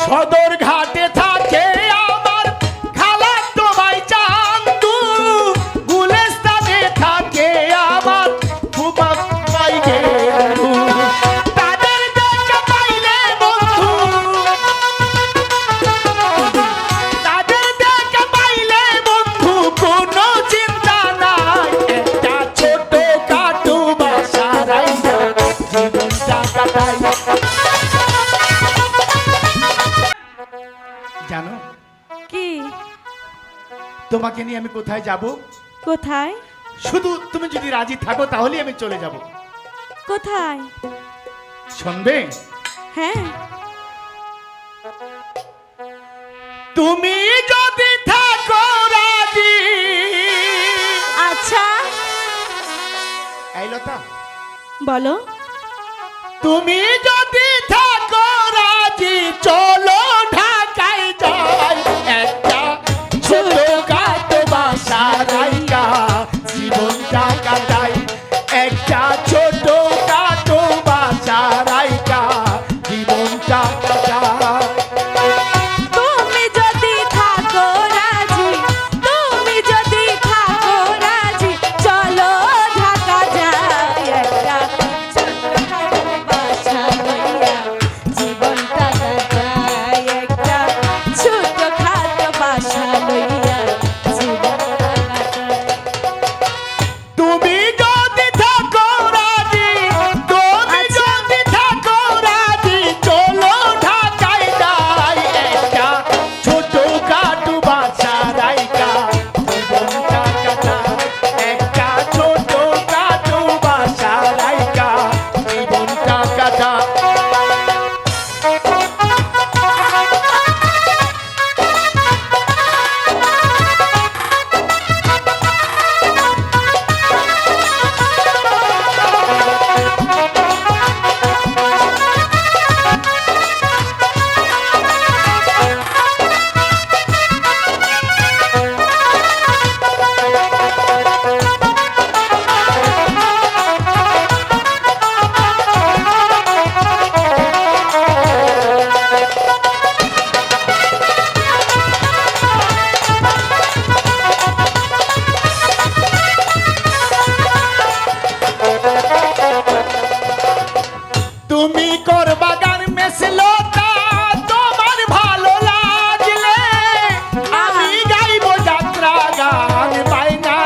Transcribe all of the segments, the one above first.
সদর ঘাটে থাক তোমাকে নিয়ে আমি কোথায় যাব? কোথায়? শুধু তুমি যদি রাজি থাকো তাহলে আমি চলে যাব। কোথায়? শুনবে? হ্যাঁ। তুমি যদি থাকো রাজি। আচ্ছা। এই লতা বলো। তুমি যদি মোর বাগান মেশলো তোমার ভালো লাগলে। আমি গাইব যাত্রা গান পাই না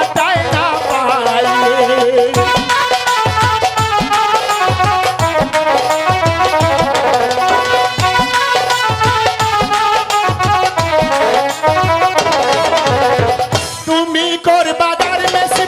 তুমি করবা তার মেশে